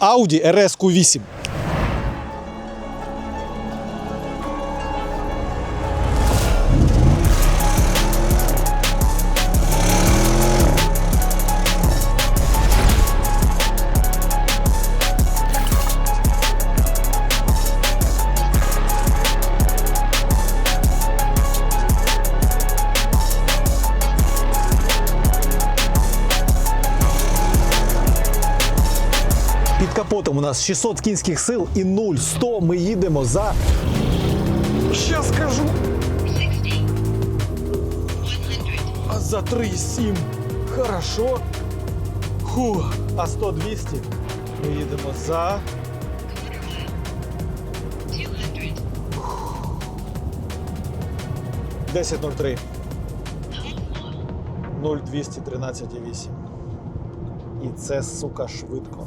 Audi RS 8 600 кінських сил і 0 100 ми їдемо за. Щас скажу. А за 3,7. Хорошо. Фу. А 100 200 ми їдемо за. 10.03. 0,213,8. І це, сука, швидко.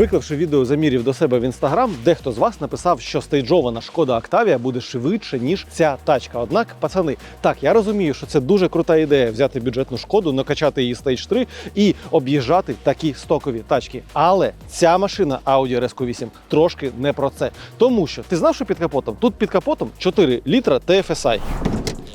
Виклавши відео замірів до себе в інстаграм, дехто з вас написав, що стейджована шкода Октавія буде швидше, ніж ця тачка. Однак, пацани, так я розумію, що це дуже крута ідея взяти бюджетну шкоду, накачати її стейдж 3 і об'їжджати такі стокові тачки. Але ця машина Audi RS 8 трошки не про це. Тому що ти знав, що під капотом? Тут під капотом 4 літра TFSI.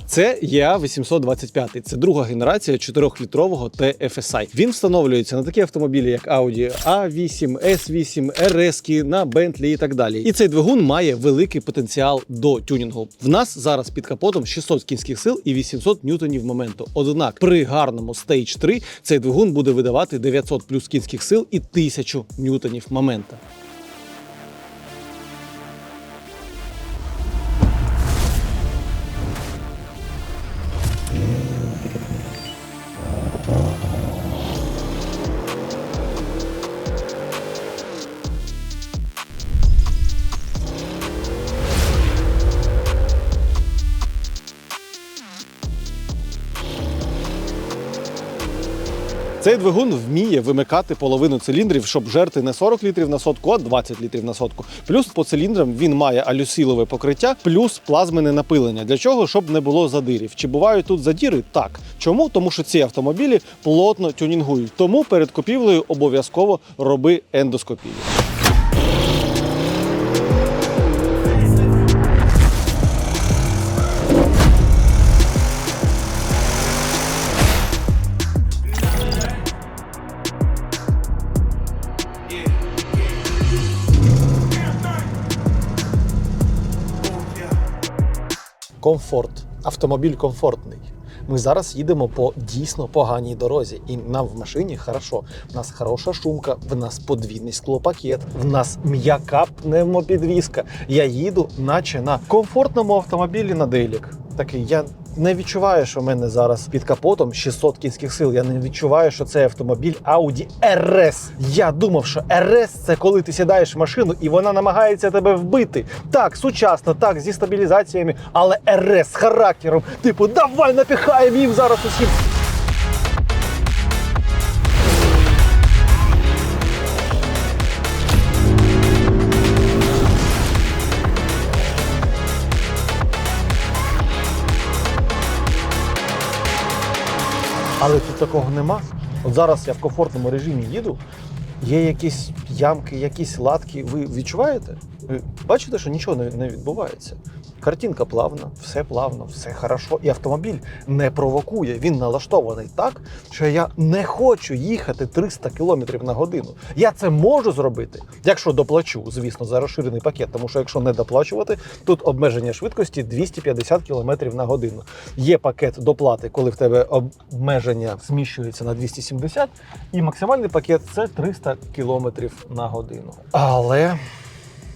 Це EA 825. Це друга генерація 4-літрового TFSI. Він встановлюється на такі автомобілі, як Audi A8, S8, RS, на Bentley і так далі. І цей двигун має великий потенціал до тюнінгу. В нас зараз під капотом 600 кінських сил і 800 ньютонів моменту. Однак при гарному Stage 3 цей двигун буде видавати 900 плюс кінських сил і 1000 ньютонів момента. Цей двигун вміє вимикати половину циліндрів, щоб жерти не 40 літрів на сотку, а 20 літрів на сотку. Плюс по циліндрам він має алюсілове покриття, плюс плазменне напилення. Для чого? Щоб не було задирів. Чи бувають тут задіри? Так. Чому? Тому що ці автомобілі плотно тюнінгують. Тому перед купівлею обов'язково роби ендоскопію. Комфорт. Автомобіль комфортний. Ми зараз їдемо по дійсно поганій дорозі, і нам в машині хорошо. В нас хороша шумка, в нас подвійний склопакет, в нас м'яка пневмопідвізка. Я їду, наче на комфортному автомобілі на делік. Такий я не відчуваю, що в мене зараз під капотом 600 кінських сил. Я не відчуваю, що це автомобіль Audi RS. Я думав, що RS – це коли ти сідаєш в машину і вона намагається тебе вбити. Так, сучасно, так, зі стабілізаціями, але RS з характером. Типу, давай напіхаємо їм зараз усім. Але тут такого нема. От зараз я в комфортному режимі їду. Є якісь ямки, якісь латки. Ви відчуваєте? Ви бачите, що нічого не, відбувається. Картинка плавна, все плавно, все хорошо. І автомобіль не провокує. Він налаштований так, що я не хочу їхати 300 км на годину. Я це можу зробити, якщо доплачу, звісно, за розширений пакет. Тому що якщо не доплачувати, тут обмеження швидкості 250 км на годину. Є пакет доплати, коли в тебе обмеження зміщується на 270, і максимальний пакет це 300 км на годину. Але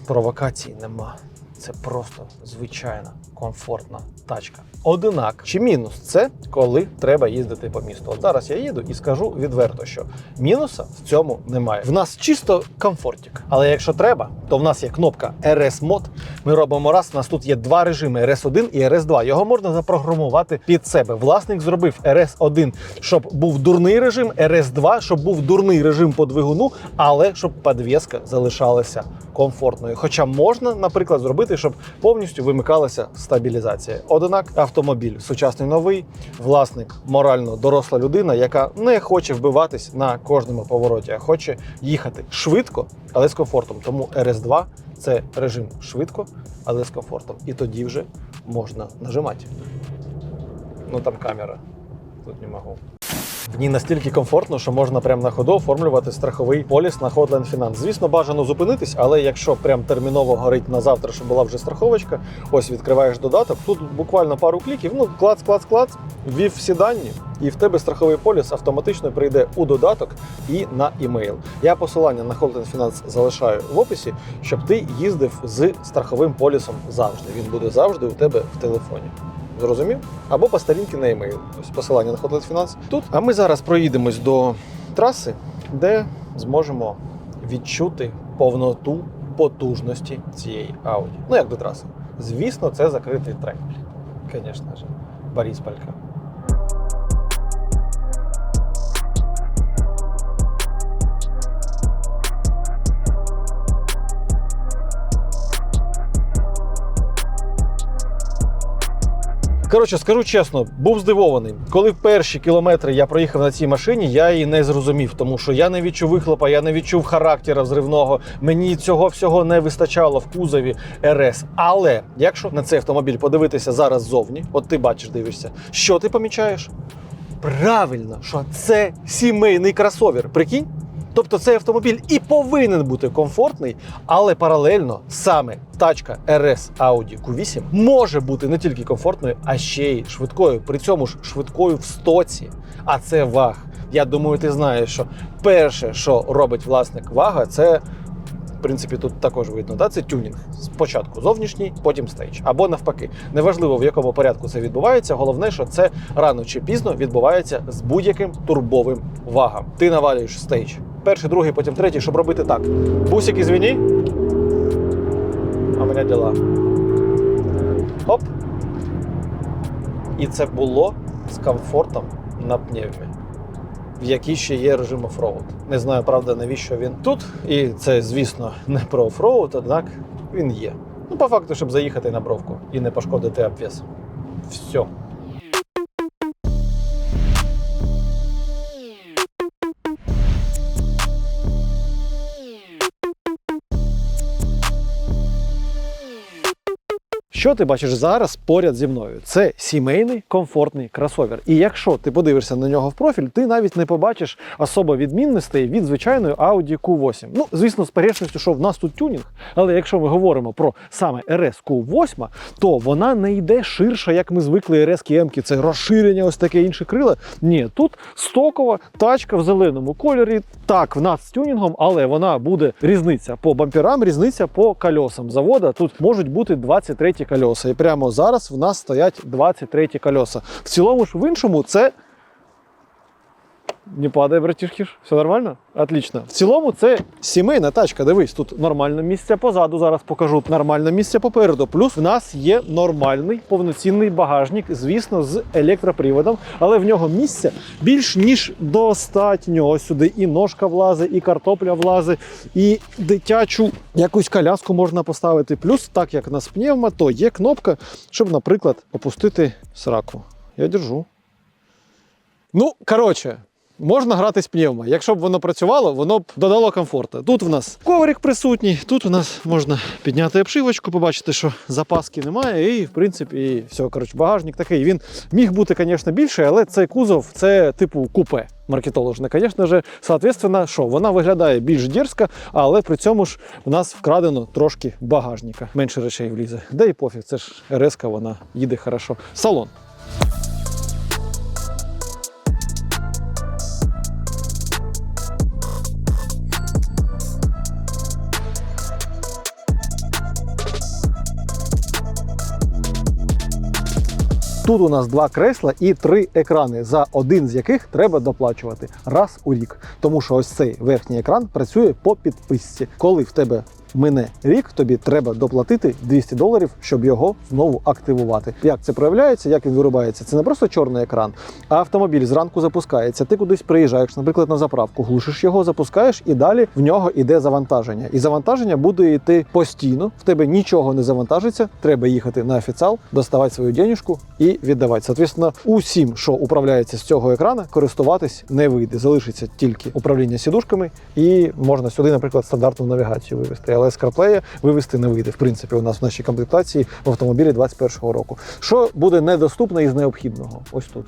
провокацій нема. Це просто звичайна комфортна тачка. Одинак чи мінус це коли треба їздити по місту. От зараз я їду і скажу відверто, що мінуса в цьому немає. В нас чисто комфортик. Але якщо треба, то в нас є кнопка RS Mod. Ми робимо раз. У нас тут є два режими: RS1 і RS2. Його можна запрограмувати під себе. Власник зробив RS1, щоб був дурний режим, RS2, щоб був дурний режим по двигуну, але щоб підвіска залишалася комфортною. Хоча можна, наприклад, зробити, щоб повністю вимикалася стабілізація. Однак автомобіль сучасний новий, власник морально доросла людина, яка не хоче вбиватись на кожному повороті, а хоче їхати швидко, але з комфортом. Тому RS2 це режим швидко, але з комфортом. І тоді вже можна нажимати. Ну там камера. Тут не можу. В ній настільки комфортно, що можна прямо на ходу оформлювати страховий поліс на Hotline Finance. Звісно, бажано зупинитись, але якщо прям терміново горить на завтра, щоб була вже страховочка, ось відкриваєш додаток. Тут буквально пару кліків, ну клац, клац, клац, ввів всі дані, і в тебе страховий поліс автоматично прийде у додаток і на імейл. Я посилання на Hotline Finance залишаю в описі, щоб ти їздив з страховим полісом завжди. Він буде завжди у тебе в телефоні. Зрозумів? Або по сторінці на емейл. Ось посилання на Hotlet Finance тут. А ми зараз проїдемось до траси, де зможемо відчути повноту потужності цієї Audi. Ну як до траси? Звісно, це закритий трек. Звісно ж, Борисполька. Коротше, скажу чесно, був здивований. Коли в перші кілометри я проїхав на цій машині, я її не зрозумів, тому що я не відчув вихлопа, я не відчув характера взривного. Мені цього всього не вистачало в кузові РС. Але якщо на цей автомобіль подивитися зараз ззовні, от ти бачиш, дивишся, що ти помічаєш? Правильно, що це сімейний кросовер. Прикинь? Тобто цей автомобіль і повинен бути комфортний, але паралельно саме тачка RS Audi Q8 може бути не тільки комфортною, а ще й швидкою. При цьому ж швидкою в стоці. А це ваг. Я думаю, ти знаєш, що перше, що робить власник вага, це. В принципі, тут також видно, да? це тюнінг. Спочатку зовнішній, потім стейдж. Або навпаки. Неважливо, в якому порядку це відбувається. Головне, що це рано чи пізно відбувається з будь-яким турбовим вагом. Ти навалюєш стейдж. Перший, другий, потім третій, щоб робити так. Бусик, извини. А мене діла. Оп. І це було з комфортом на пневмі в якій ще є режим офроуд. Не знаю, правда, навіщо він тут. І це, звісно, не про офроуд, однак він є. Ну, по факту, щоб заїхати на бровку і не пошкодити обвес. Все. Що ти бачиш зараз поряд зі мною? Це сімейний комфортний кросовер. І якщо ти подивишся на нього в профіль, ти навіть не побачиш особо відмінностей від звичайної Audi Q8. Ну, звісно, з перечністю, що в нас тут тюнінг, але якщо ми говоримо про саме RS Q8, то вона не йде ширше, як ми звикли RS Q, це розширення, ось таке інше крила. Ні, тут стокова тачка в зеленому кольорі. Так, в нас з тюнінгом, але вона буде різниця по бамперам, різниця по кольосам завода. Тут можуть бути 23 кольоса. І прямо зараз в нас стоять 23 кольоса. В цілому ж в іншому це. Не падай, братішки все нормально? Отлично. В цілому це сімейна тачка. Дивись, тут нормальне місце позаду. Зараз покажу нормальне місце попереду. Плюс в нас є нормальний повноцінний багажник, звісно, з електроприводом, але в нього місця більш ніж достатньо. Сюди і ножка влазить, і картопля влазить, і дитячу якусь коляску можна поставити. Плюс, так як на пневма, то є кнопка, щоб, наприклад, опустити сраку. Я держу. Ну, коротше, можна грати з пневма. Якщо б воно працювало, воно б додало комфорту. Тут в нас коврик присутній, тут у нас можна підняти обшивочку, побачити, що запаски немає, і в принципі і все. Коротше, багажник такий. Він міг бути, звісно, більший, але цей кузов це типу купе. Маркетоложне, звісно ж, соответственно, що вона виглядає більш дерзко, але при цьому ж у нас вкрадено трошки багажника. Менше речей влізе. Да і пофіг, це ж РС, вона їде хорошо. Салон. Тут у нас два кресла і три екрани, за один з яких треба доплачувати раз у рік. Тому що ось цей верхній екран працює по підписці. Коли в тебе мине рік, тобі треба доплатити 200 доларів, щоб його знову активувати. Як це проявляється, як він вирубається? Це не просто чорний екран, а автомобіль зранку запускається. Ти кудись приїжджаєш, наприклад, на заправку, глушиш його, запускаєш, і далі в нього йде завантаження. І завантаження буде йти постійно. В тебе нічого не завантажиться. Треба їхати на офіціал, доставати свою денежку і віддавати. Соответственно, усім, що управляється з цього екрана, користуватись не вийде. Залишиться тільки управління сідушками, і можна сюди, наприклад, стандартну навігацію вивести. Але з CarPlay вивести не вийде. В принципі, у нас в нашій комплектації в автомобілі 21-го року. Що буде недоступне із необхідного? Ось тут.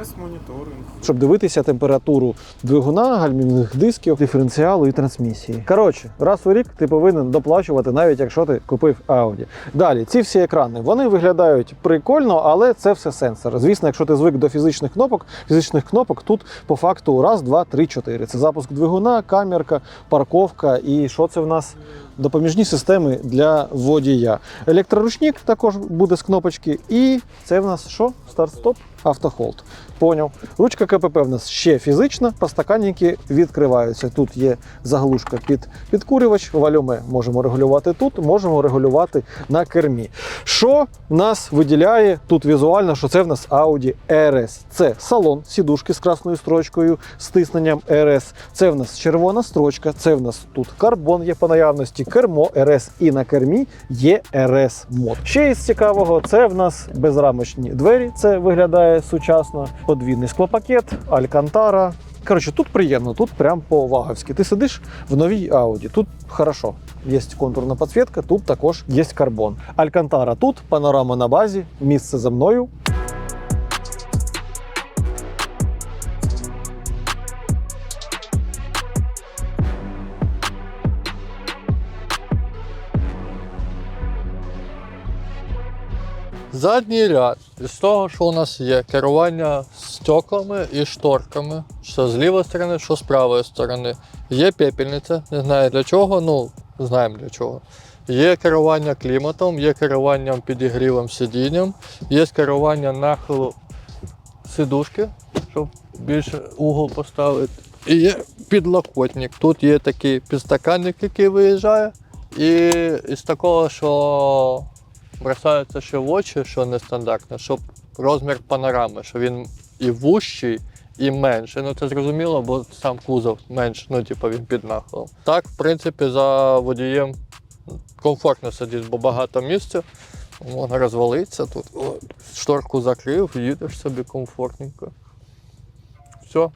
РС-моніторинг. щоб дивитися температуру двигуна, гальмівних дисків, диференціалу і трансмісії. Коротше, раз у рік ти повинен доплачувати, навіть якщо ти купив Audi. Далі, ці всі екрани вони виглядають прикольно, але це все сенсор. Звісно, якщо ти звик до фізичних кнопок, фізичних кнопок тут по факту раз, два, три, чотири. Це запуск двигуна, камерка, парковка і що це в нас? Допоміжні системи для водія. Електроручник також буде з кнопочки. І це в нас що? Старт-стоп, автохолд. Поняв. Ручка КПП в нас ще фізична, постаканники відкриваються. Тут є заглушка під підкурювач, вальоме можемо регулювати тут, можемо регулювати на кермі. Що нас виділяє тут візуально, що це в нас Audi RS. Це салон, сідушки з красною строчкою, з тисненням RS. Це в нас червона строчка, це в нас тут карбон є по наявності, кермо RS і на кермі є RS мод. Ще із цікавого, це в нас безрамочні двері. Це виглядає сучасно. Подвійний склопакет, алькантара. Коротше, тут приємно, тут прям по-ваговськи. Ти сидиш в новій ауді. тут хорошо. Є контурна підсвітка, тут також є карбон. Алькантара тут, панорама на базі, місце за мною. Задній ряд. Із того, що у нас є керування стеклами і шторками, що з лівої сторони, що з правої сторони. Є пепельниця, не знаю для чого, ну знаємо для чого. Є керування кліматом, є керуванням підігрівом сидінням, є керування нахилу сидушки, щоб більше угол поставити. І є підлокотник. Тут є такий підстаканник, який виїжджає. І із такого, що бросається ще в очі, що нестандартне, щоб розмір панорами, що він і вущий, і менший. Ну це зрозуміло, бо сам кузов менш, ну типу він під нахилом. Так, в принципі, за водієм комфортно сидіти, бо багато місця. Можна розвалитися тут. Шторку закрив, їдеш собі комфортненько. Все.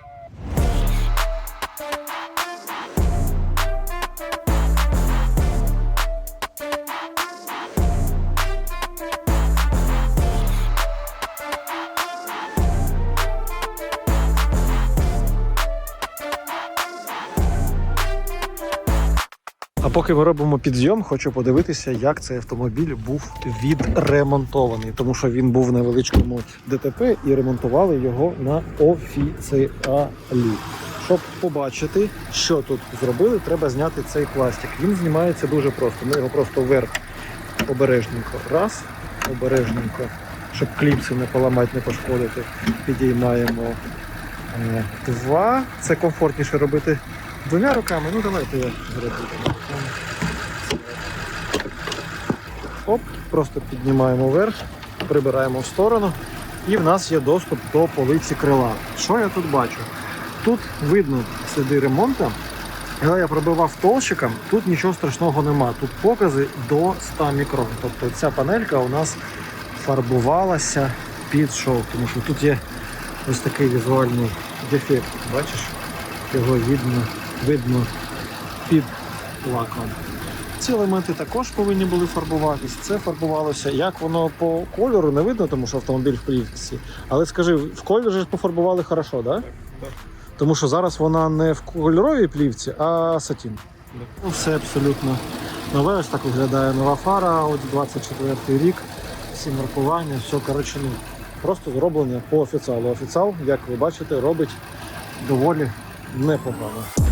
Поки ми робимо підйом, хочу подивитися, як цей автомобіль був відремонтований, тому що він був в невеличкому ДТП і ремонтували його на офіціалі. Щоб побачити, що тут зробили, треба зняти цей пластик. Він знімається дуже просто. Ми його просто вверх обережненько. Раз, обережненько, щоб кліпси не поламати, не пошкодити. Підіймаємо Е, два. Це комфортніше робити двома руками. Ну давайте я зроблю. Оп, просто піднімаємо вверх, прибираємо в сторону, і в нас є доступ до полиці крила. Що я тут бачу? Тут видно сліди ремонту. Але я пробивав толщиком, тут нічого страшного нема. Тут покази до 100 мікрон. Тобто ця панелька у нас фарбувалася під шов, тому що тут є ось такий візуальний дефект. Бачиш? Його видно, видно під лаком. Ці елементи також повинні були фарбуватись. Це фарбувалося. Як воно по кольору не видно, тому що автомобіль в плівці. Але скажи, в кольор ж пофарбували хорошо, так? так. Тому що зараз вона не в кольоровій плівці, а сатін. Ну, Все абсолютно нове. Ось так виглядає нова фара, от 24 рік, всі маркування, все коротше, ну, просто зроблене по офіціалу. Офіціал, як ви бачите, робить доволі непогано.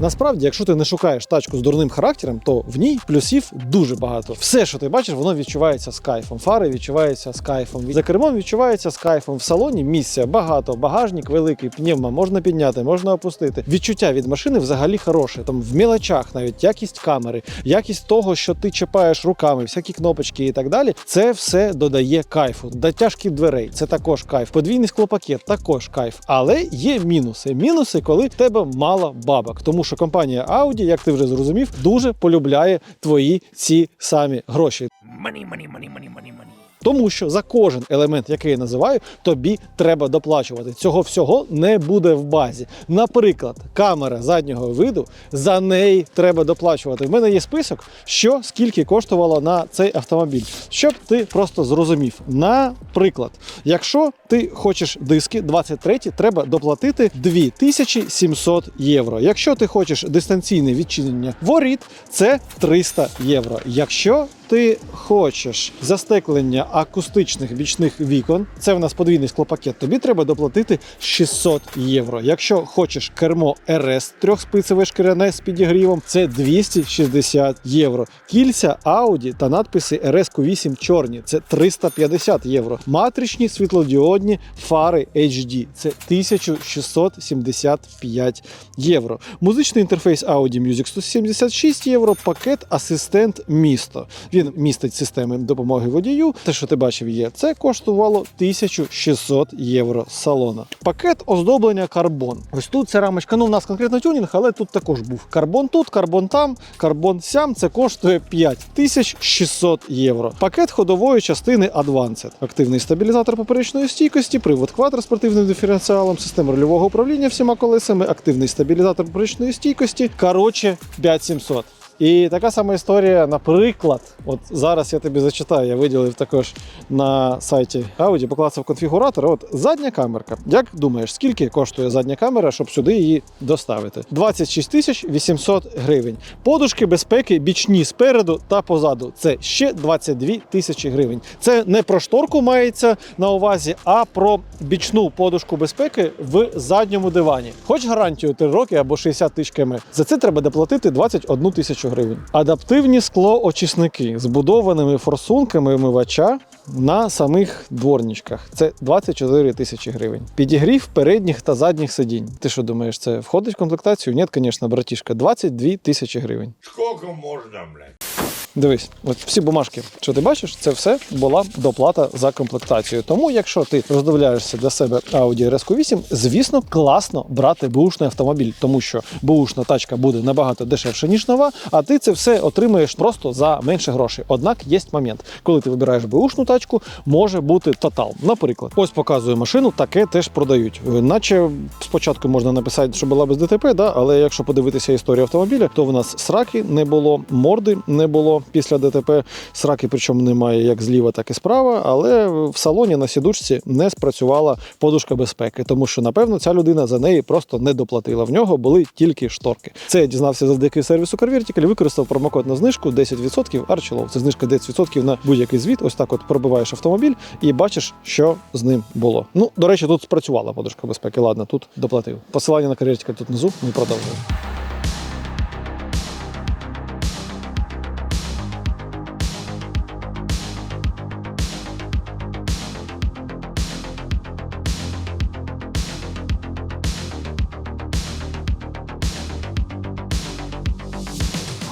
Насправді, якщо ти не шукаєш тачку з дурним характером, то в ній плюсів дуже багато. Все, що ти бачиш, воно відчувається з кайфом. Фари відчуваються з кайфом. За кермом відчувається з кайфом. В салоні місця багато, багажник великий, пневма можна підняти, можна опустити. Відчуття від машини взагалі хороше. Там в мілочах навіть якість камери, якість того, що ти чіпаєш руками, всякі кнопочки і так далі. Це все додає кайфу. Дотяжки дверей це також кайф. Подвійний склопакет також кайф. Але є мінуси. Мінуси, коли в тебе мало бабок. Тому що компанія Audi, як ти вже зрозумів, дуже полюбляє твої ці самі гроші. Money, money, money, money, money, money. Тому що за кожен елемент, який я називаю, тобі треба доплачувати. Цього всього не буде в базі. Наприклад, камера заднього виду, за неї треба доплачувати. В мене є список, що скільки коштувало на цей автомобіль, щоб ти просто зрозумів. Наприклад, якщо ти хочеш диски 23, треба доплатити 2700 євро. Якщо ти хочеш дистанційне відчинення воріт, це 300 євро. Якщо ти хочеш застеклення акустичних бічних вікон, це в нас подвійний склопакет, тобі треба доплатити 600 євро. Якщо хочеш кермо РС трьохспицеве шкіряне з підігрівом, це 260 євро. Кільця Audi та надписи RS Q8 чорні це 350 євро. Матричні світлодіодні фари HD це 1675 євро. Музичний інтерфейс Audi Music 176 євро. Пакет асистент місто. Він містить системи допомоги водію. Те, що ти бачив, є це коштувало 1600 євро салона. Пакет оздоблення карбон. Ось тут ця рамочка. Ну, у нас конкретно тюнінг, але тут також був карбон тут, карбон там, карбон сям. Це коштує 5600 євро. Пакет ходової частини Advanced. Активний стабілізатор поперечної стійкості, привод квадро спортивним диференціалом, система рульового управління всіма колесами, активний стабілізатор поперечної стійкості. Коротше, 5700. І така сама історія, наприклад, от зараз я тобі зачитаю, я виділив також на сайті Audi, поклався в конфігуратор. От задня камерка. Як думаєш, скільки коштує задня камера, щоб сюди її доставити? 26 тисяч 800 гривень. Подушки безпеки бічні спереду та позаду. Це ще 22 тисячі гривень. Це не про шторку мається на увазі, а про бічну подушку безпеки в задньому дивані. Хоч гарантію 3 роки або 60 тисяч км. За це треба доплатити 21 тисячу гривень. Адаптивні склоочисники з будованими форсунками вмивача на самих дворничках. Це 24 тисячі гривень. Підігрів передніх та задніх сидінь. Ти що думаєш, це входить в комплектацію? Ні, звісно, братішка. 22 тисячі гривень. Скільки можна, блядь? Дивись, от всі бумажки, що ти бачиш, це все була доплата за комплектацію. Тому, якщо ти роздивляєшся для себе Audi RS 8 звісно, класно брати бушний автомобіль, тому що бушна тачка буде набагато дешевше, ніж нова, а ти це все отримаєш просто за менше грошей. Однак є момент, коли ти вибираєш бушну тачку, може бути тотал. Наприклад, ось показую машину, таке теж продають. Наче спочатку можна написати, що була без ДТП, да, але якщо подивитися історію автомобіля, то в нас сраки не було, морди не було після ДТП. Сраки, причому немає як зліва, так і справа. Але в салоні на сідушці не спрацювала подушка безпеки, тому що напевно ця людина за неї просто не доплатила. В нього були тільки шторки. Це я дізнався завдяки сервісу CarVertical, використав промокод на знижку 10% Archilov. Це знижка 10% на будь-який звіт. Ось так от пробиваєш автомобіль і бачиш, що з ним було. Ну, до речі, тут спрацювала подушка безпеки. Ладно, тут доплатив. Посилання на CarVertical тут внизу. Ми продовжуємо.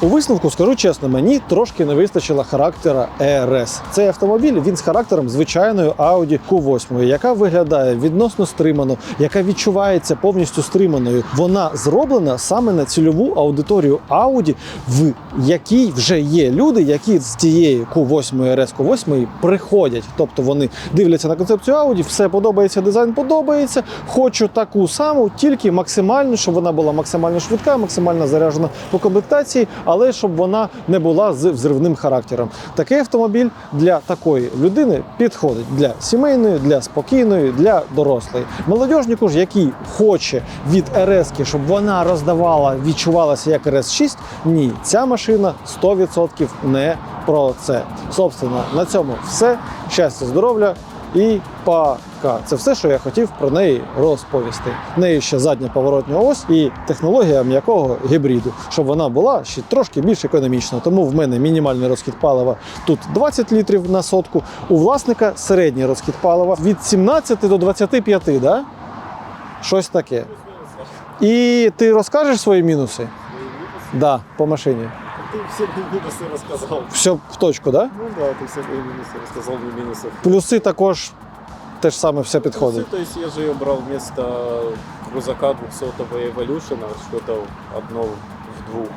У висновку скажу чесно, мені трошки не вистачило характера ERS. Цей автомобіль він з характером звичайної Audi Q8, яка виглядає відносно стримано, яка відчувається повністю стриманою. Вона зроблена саме на цільову аудиторію Audi, в якій вже є люди, які з тієї Q8 RS Q8 приходять. Тобто вони дивляться на концепцію Audi, все подобається, дизайн подобається. Хочу таку саму, тільки максимально, щоб вона була максимально швидка, максимально заряджена по комплектації, але щоб вона не була з взривним характером. Такий автомобіль для такої людини підходить для сімейної, для спокійної, для дорослої. Молодіжнику ж, який хоче від РС, щоб вона роздавала, відчувалася як РС 6, ні, ця машина 100% не про це. Собственно, на цьому все. Щастя, здоров'я і швидка. Це все, що я хотів про неї розповісти. В неї ще задня поворотня ось і технологія м'якого гібриду, щоб вона була ще трошки більш економічна. Тому в мене мінімальний розхід палива тут 20 літрів на сотку. У власника середній розхід палива від 17 до 25, да? Щось таке. І ти розкажеш свої мінуси? Да, по машині Ты все минусы рассказал. Все в точку, да? Ну да, ты все мои минусы рассказал, мне минусов. Плюси також теж саме все підходить. То есть я же ее брал вместо крузака 200-го Evolution, что-то одно в двух.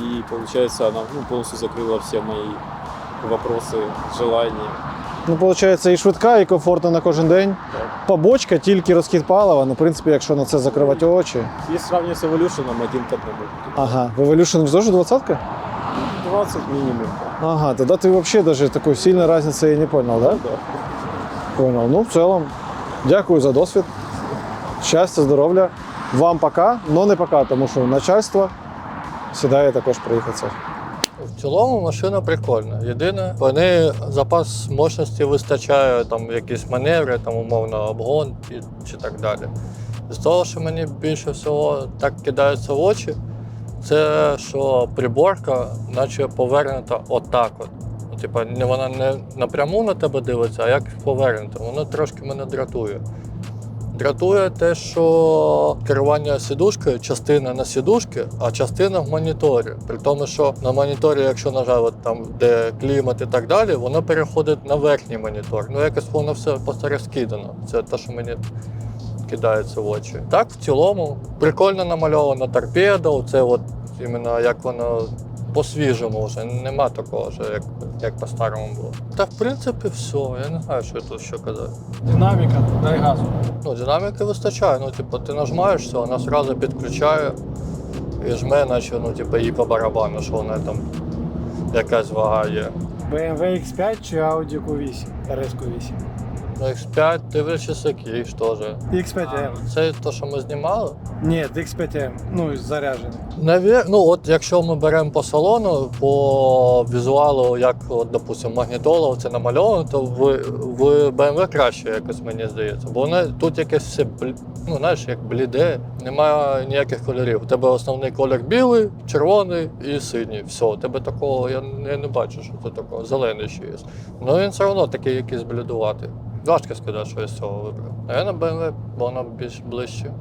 И получается она ну, полностью закрыла все мои вопросы, желания. Ну, виходить, і швидка, і комфортна на кожен день. Побочка, тільки розхід палива. Ну, в принципі, якщо на це закривати очі. Если сравнивать с Evolution, один к одному. Ага, в Evolution теж двадцатка? 20 минимум. Ага, тогда ты вообще даже такой сильной разницы и не понял, да? Да. Понял. Ну, в целом, дякую за досвід. Щастя, здоров'я. Вам пока, но не пока, тому що начальство сідає також приїхатися. В цілому машина прикольна. Єдине, по неї запас мощності вистачає, там якісь маневри, там умовно обгон і, чи так далі. З того, що мені більше всього так кидається в очі, це що приборка, наче повернута отак от. Ну, Типа, вона не напряму на тебе дивиться, а як повернута. Воно трошки мене дратує. Дратує те, що керування сідушкою частина на сідушки, а частина в моніторі. При тому, що на моніторі, якщо нажали там, де клімат і так далі, воно переходить на верхній монітор. Ну якось воно все розкидано. Це те, що мені кидається в очі. Так, в цілому, прикольно намальовано торпеда, це от іменно як воно. По-свіжому вже нема такого, що як, як по-старому було. Та в принципі все. Я не знаю, що тут ще казати. Динаміка, дай газу. Ну, динаміки вистачає. Ну, типу, ти нажимаєш все, вона одразу підключає і жме, наче ну, типу, їй по барабану, що вона там якась вага є. BMW X5 чи Audi Q8, RS Q8. Ну, X5, дивлячись, який ж теж. X5M. Це те, що ми знімали. Ні, X5M, ну заряджений. Навір... Ну, от якщо ми беремо по салону, по візуалу, як, от, допустимо, магнітола це намальовано, то в, в BMW краще якось мені здається. Бо вона тут якесь все ну, знаєш, як бліде, немає ніяких кольорів. У тебе основний колір білий, червоний і синій. Все, у тебе такого я, я не бачу, що це такого. Зелений ще є. Ну він все одно такий якийсь блідуватий. Важко сказати, що я з цього вибрав. А я на BMW, бо вона більш ближче.